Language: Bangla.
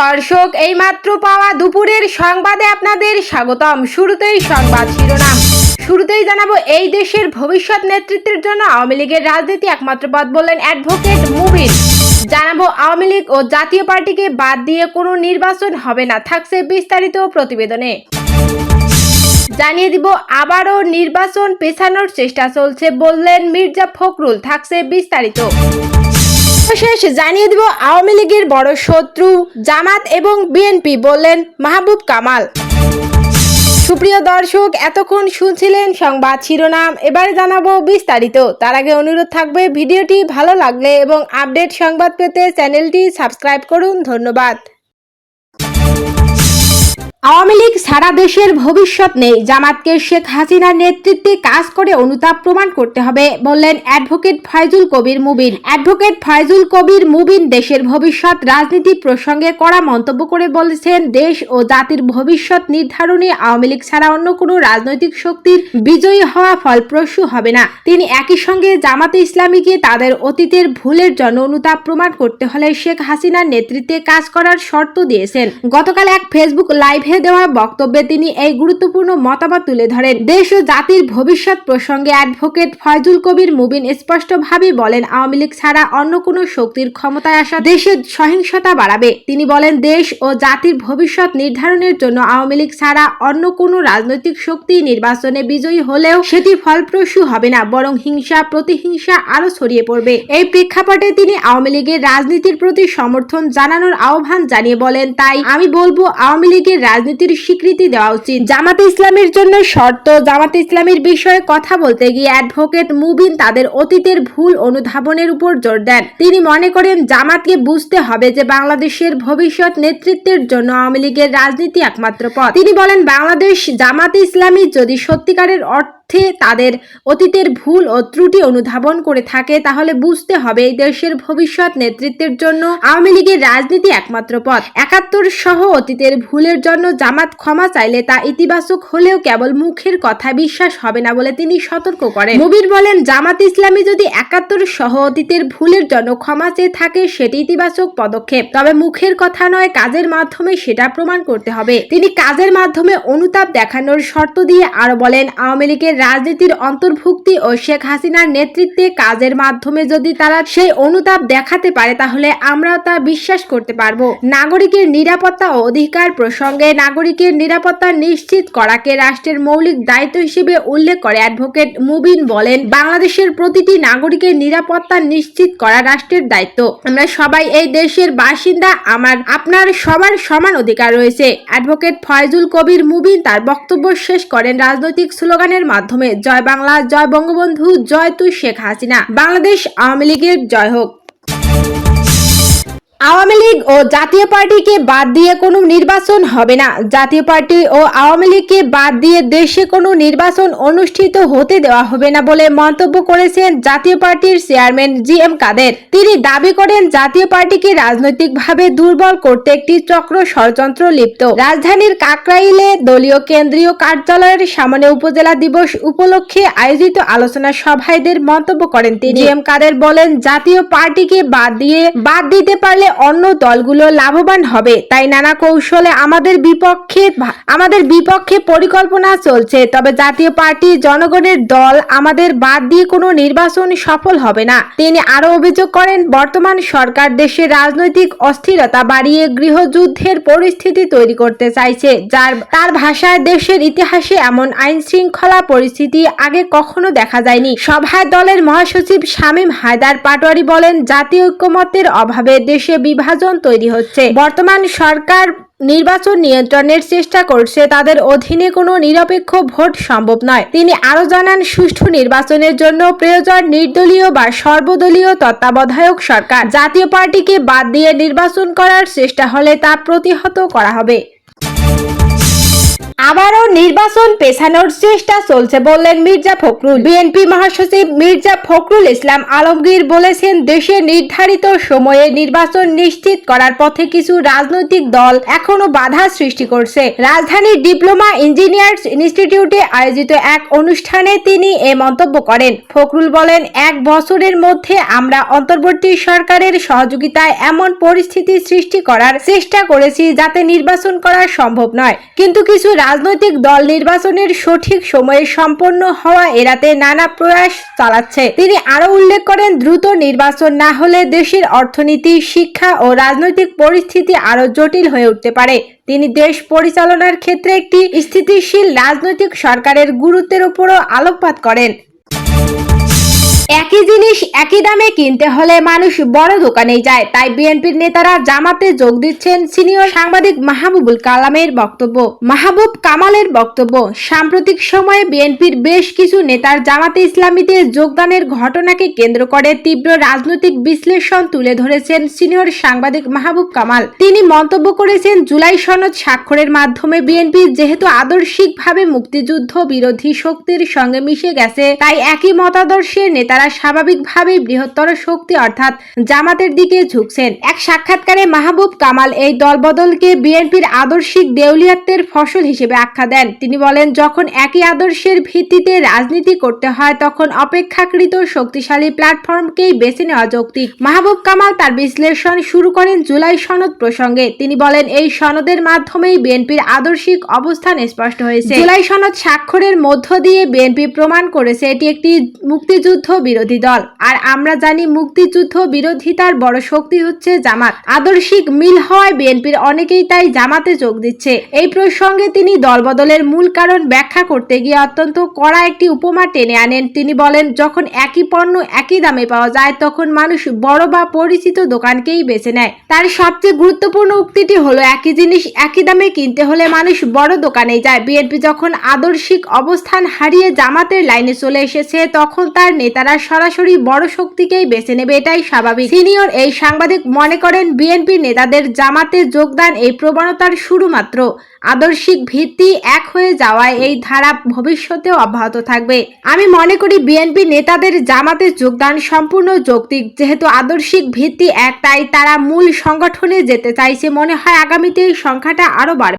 দর্শক, এইমাত্র পাওয়া দুপুরের সংবাদে আপনাদের স্বাগতম। শুরুতেই সংবাদ শিরোনাম। শুরুতেই জানাব, এই দেশের ভবিষ্যৎ নেতৃত্বের জন্য আওয়ামী লীগের রাজনীতি একমাত্র পথ বললেন অ্যাডভোকেট মুবিন। জানাব, আওয়ামী লীগ ও জাতীয় পার্টিকে বাদ দিয়ে কোনো নির্বাচন হবে না, থাকছে বিস্তারিত প্রতিবেদনে। জানিয়ে দিব, আবারও নির্বাচন পেছানোর চেষ্টা চলছে বললেন মির্জা ফখরুল, থাকছে বিস্তারিত। শেষ জানিয়ে দিব আওয়ামী লীগের বড় শত্রু জামাত এবং বিএনপি বললেন মাহবুব কামাল। সুপ্রিয় দর্শক, এতক্ষণ শুনছিলেন সংবাদ শিরোনাম। এবারে জানাব বিস্তারিত। তার আগে অনুরোধ থাকবে, ভিডিওটি ভালো লাগলে এবং আপডেট সংবাদ পেতে চ্যানেলটি সাবস্ক্রাইব করুন। ধন্যবাদ। আওয়ামী লীগ সারা দেশের ভবিষ্যৎ নেই। জামাতকে শেখ হাসিনার নেতৃত্বে কাজ করে অনুতাপ প্রমাণ করতে হবে, বললেন অ্যাডভোকেট ফয়জুল কবির মুবিন। অ্যাডভোকেট ফয়জুল কবির মুবিন দেশের ভবিষ্যৎ রাজনীতি প্রসঙ্গে কড়া মন্তব্য করে বলেছেন, দেশ ও জাতির ভবিষ্যৎ নির্ধারণে আওয়ামী লীগ ছাড়া অন্য কোনো রাজনৈতিক শক্তির বিজয়ী হওয়া ফলপ্রসূ হবে না। তিনি একই সঙ্গে জামাতে ইসলামীকে তাদের অতীতের ভুলের জন্য অনুতাপ প্রমাণ করতে হলে শেখ হাসিনার নেতৃত্বে কাজ করার শর্ত দিয়েছেন। গতকাল এক ফেসবুক লাইভে দেওয়া বক্তব্যে তিনি এই গুরুত্বপূর্ণ মতামত তুলে ধরেন। দেশ ও জাতির ভবিষ্যৎ প্রসঙ্গে অ্যাডভোকেট ফয়জুল কবির মুবিন স্পষ্টভাবে বলেন, আওয়ামী লীগ ছাড়া অন্য কোনো শক্তির ক্ষমতায় আসা দেশের সহিংসতা বাড়াবে। তিনি বলেন, দেশ ও জাতির ভবিষ্যৎ নির্ধারণের জন্য আওয়ামী লীগ ছাড়া অন্য কোনো রাজনৈতিক শক্তি নির্বাচনে বিজয়ী হলেও সেটি ফলপ্রসূ হবে না, বরং হিংসা, প্রতিহিংসা আরও ছড়িয়ে পড়বে। এই প্রেক্ষাপটে তিনি আওয়ামী লীগের রাজনীতির প্রতি সমর্থন জানানোর আহ্বান জানিয়ে বলেন, তাই আমি বলব, আওয়ামী লীগের রাজনীতির স্বীকৃতি দেওয়া উচিত। জামাতে ইসলামের জন্য শর্ত, জামাতে ইসলামের বিষয়ে কথা বলতে গিয়ে অ্যাডভোকেট মুবিন তাদের অতীতের ভুল অনুধাবনের উপর জোর দেন। তিনি মনে করেন, জামাতকে বুঝতে হবে যে বাংলাদেশের ভবিষ্যৎ নেতৃত্বের জন্য আওয়ামী লীগের রাজনীতি একমাত্র পথ। তিনি বলেন, বাংলাদেশ জামাতে ইসলামী যদি সত্যিকারের অর্থ অর্থে তাদের অতীতের ভুল ও ত্রুটি অনুধাবন করে থাকে, তাহলে বুঝতে হবে এই দেশের ভবিষ্যৎ নেতৃত্বের জন্য আওয়ামী লীগের রাজনীতি একমাত্র পথ। একাত্তর সহ অতীতের ভুলের জন্য জামাত ক্ষমা চাইলে তা ইতিবাচক হলেও কেবল মুখের কথা বিশ্বাস হবে না বলে তিনি সতর্ক করেন। মুবির বলেন, জামাত ইসলামী যদি একাত্তর সহ অতীতের ভুলের জন্য ক্ষমা চেয়ে থাকে, সেটি ইতিবাচক পদক্ষেপ। তবে মুখের কথা নয়, কাজের মাধ্যমে সেটা প্রমাণ করতে হবে। তিনি কাজের মাধ্যমে অনুতাপ দেখানোর শর্ত দিয়ে আরও বলেন, আওয়ামী লীগের রাজনীতির অন্তর্ভুক্তি ও শেখ হাসিনার নেতৃত্বে কাজের মাধ্যমে যদি তারা সেই অনুতাপ দেখাতে পারে, তাহলে আমরাও তা বিশ্বাস করতে পারব। নাগরিকের নিরাপত্তা ও অধিকার প্রসঙ্গে নাগরিকের নিরাপত্তা নিশ্চিত করাকে রাষ্ট্রের মৌলিক দায়িত্ব হিসেবে উল্লেখ করে অ্যাডভোকেট মুবিন বলেন, বাংলাদেশের প্রতিটি নাগরিকের নিরাপত্তা নিশ্চিত করা রাষ্ট্রের দায়িত্ব। আমরা সবাই এই দেশের বাসিন্দা, আমার, আপনার সবার সমান অধিকার রয়েছে। অ্যাডভোকেট ফয়জুল কবির মুবিন তার বক্তব্য শেষ করেন রাজনৈতিক স্লোগানের মাধ্যমে। জয় বাংলা জয় বঙ্গবন্ধু জয় তুই শেখ হাসিনা। বাংলাদেশ আওয়ামী লীগের জয় হোক আওয়ামী লীগ ও জাতীয় পার্টিকে বাদ দিয়ে কোনো নির্বাচন হবে না। জাতীয় পার্টি ও আওয়ামী লীগকে বাদ দিয়ে দেশে কোনো নির্বাচন অনুষ্ঠিত হতে দেওয়া হবে না বলে মন্তব্য করেছেন জাতীয় পার্টির চেয়ারম্যান জি এম কাদের। তিনি দাবি করেন, জাতীয় পার্টিকে রাজনৈতিকভাবে দুর্বল করতে একটি চক্র ষড়যন্ত্র লিপ্ত। রাজধানীর কাকরাইলে দলীয় কেন্দ্রীয় কার্যালয়ের সামনে উপজেলা দিবস উপলক্ষে আয়োজিত আলোচনা সভায়দের মন্তব্য করেন তিনি। জি এম কাদের বলেন, জাতীয় পার্টিকে বাদ দিয়ে, বাদ দিতে পারলে অন্য দলগুলো লাভবান হবে। তাই নানা কৌশলে আমাদের বিপক্ষে আমাদের বিপক্ষে পরিকল্পনা চলছে। তবে জাতীয় পার্টি জনগণের দল আমাদের বাদ দিয়ে কোনো নির্বাচন সফল হবে না। তিনি আরও অভিযোগ করেন, বর্তমান সরকার দেশের রাজনৈতিক অস্থিরতা বাড়িয়ে গৃহযুদ্ধের পরিস্থিতি তৈরি করতে চাইছে। যার, তার ভাষায় দেশের ইতিহাসে এমন আইন শৃঙ্খলা পরিস্থিতি আগে কখনো দেখা যায়নি। সভায় দলের মহাসচিব শামীম হায়দার পাটোয়ারি বলেন, জাতীয় ঐক্যমত্যের অভাবে দেশে বিভাজন তৈরি হচ্ছে। বর্তমান সরকার নির্বাচন নিয়ন্ত্রণের চেষ্টা করছে, তাদের অধীনে কোনো নিরপেক্ষ ভোট সম্ভব নয়। তিনি আরও জানান, সুষ্ঠু নির্বাচনের জন্য প্রয়োজন নির্দলীয় বা সর্বদলীয় তত্ত্বাবধায়ক সরকার। জাতীয় পার্টিকে বাদ দিয়ে নির্বাচন করার চেষ্টা হলে তা প্রতিহত করা হবে। আবারও নির্বাচন পেছানোর চেষ্টা চলছে বললেন মির্জা ফখরুল। বিএনপি মহাসচিব মির্জা ফখরুল ইসলাম আলমগীর বলেছেন, দেশে নির্ধারিত সময়ে নির্বাচন নিশ্চিত করার পথে কিছু রাজনৈতিক দল এখনও বাধা সৃষ্টি করছে। রাজধানীর ডিপ্লোমা ইঞ্জিনিয়ার্স ইনস্টিটিউটে আয়োজিত এক অনুষ্ঠানে তিনি এ মন্তব্য করেন। ফখরুল বলেন, এক বছরের মধ্যে আমরা অন্তর্বর্তী সরকারের সহযোগিতায় এমন পরিস্থিতি সৃষ্টি করার চেষ্টা করেছি যাতে নির্বাচন করা সম্ভব নয়। কিন্তু কিছু রাজনৈতিক দল নির্বাচনের সঠিক সময়ে সম্পন্ন হওয়া এড়াতে নানা প্রয়াস চালাচ্ছে। তিনি আরও উল্লেখ করেন, দ্রুত নির্বাচন না হলে দেশের অর্থনীতি, শিক্ষা ও রাজনৈতিক পরিস্থিতি আরও জটিল হয়ে উঠতে পারে। তিনি দেশ পরিচালনার ক্ষেত্রে একটি স্থিতিশীল রাজনৈতিক সরকারের গুরুত্বের উপরও আলোকপাত করেন। একই জিনিস একই দামে কিনতে হলে মানুষ বড় দোকানেই যায়। তাই বিএনপির নেতারা জামাতে যোগ দিচ্ছেন সিনিয়র সাংবাদিক মাহবুবুল কালামের বক্তব্য। মাহবুব কামালের বক্তব্য, সাম্প্রতিক সময়ে বিএনপির বেশ কিছু নেতার জামাতে ইসলামীতে যোগদানের ঘটনাকে কেন্দ্র করে তীব্র রাজনৈতিক বিশ্লেষণ তুলে ধরেছেন সিনিয়র সাংবাদিক মাহবুব কামাল। তিনি মন্তব্য করেছেন, জুলাই সনদ স্বাক্ষরের মাধ্যমে বিএনপি যেহেতু আদর্শিকভাবে মুক্তিযুদ্ধ বিরোধী শক্তির সঙ্গে মিশে গেছে, তাই একই মতাদর্শের নেতারা স্বাভাবিকভাবেই বৃহত্তর শক্তি অর্থাৎ জামাতের দিকে ঝুঁকছেন। এক সাক্ষাৎকারে মাহবুব কামাল এই দলবদলকে বিএনপির আদর্শিক দেউলিয়াত্বের ফসল হিসেবে আখ্যা দেন। তিনি বলেন, যখন একই আদর্শের ভিত্তিতে রাজনীতি করতে হয়, তখন অপেক্ষাকৃত শক্তিশালী প্ল্যাটফর্মকেই বেছে নেওয়া যৌক্তিক। মাহবুব কামাল তার বিশ্লেষণ শুরু করেন জুলাই সনদ প্রসঙ্গে। তিনি বলেন, এই সনদের মাধ্যমেই বিএনপির আদর্শিক অবস্থান স্পষ্ট হয়েছে। জুলাই সনদ স্বাক্ষরের মধ্য দিয়ে বিএনপি প্রমাণ করেছে, এটি একটি মুক্তিযুদ্ধ বিরোধী দল। আর আমরা জানি মুক্তিযুদ্ধ বিরোধিতার বড় শক্তি হচ্ছে জামাত। আদর্শিক মিল হওয়ায় বিএনপির অনেকেই তাই জামাতে যোগ দিচ্ছে। এই প্রসঙ্গে তিনি দলবদলের মূল কারণ ব্যাখ্যা করতে গিয়ে অত্যন্ত কড়া একটি উপমা টেনে আনেন। তিনি বলেন, যখন একই পণ্য একই দামে পাওয়া যায়, তখন মানুষ বড় বা পরিচিত দোকানকেই বেছে নেয়। তার সবচেয়ে গুরুত্বপূর্ণ উক্তিটি হলো, একই জিনিস একই দামে কিনতে হলে মানুষ বড় দোকানে যায়। বিএনপি যখন আদর্শিক অবস্থান হারিয়ে জামাতের লাইনে চলে এসেছে, তখন তার নেতারা সরাসরি বড় শক্তিকেই বেছে নেবে, এটাই স্বাভাবিক। সিনিয়র এই সাংবাদিক মনে করেন বিএনপি নেতাদের জামাতে যোগদান এই প্রবণতার শুরু মাত্র আদর্শিক ভিত্তি এক হয়ে যাওয়ায় এই ধারা ভবিষ্যতেও অব্যাহত থাকবে। আমি মনে করি, বিএনপি নেতাদের জামাতে যোগদান সম্পূর্ণ যৌক্তিক। যেহেতু আদর্শিক ভিত্তি এক, তাই তারা মূল সংগঠনে যেতে চাইছে। মনে হয় আগামীতে এই সংখ্যাটা আরও বাড়বে।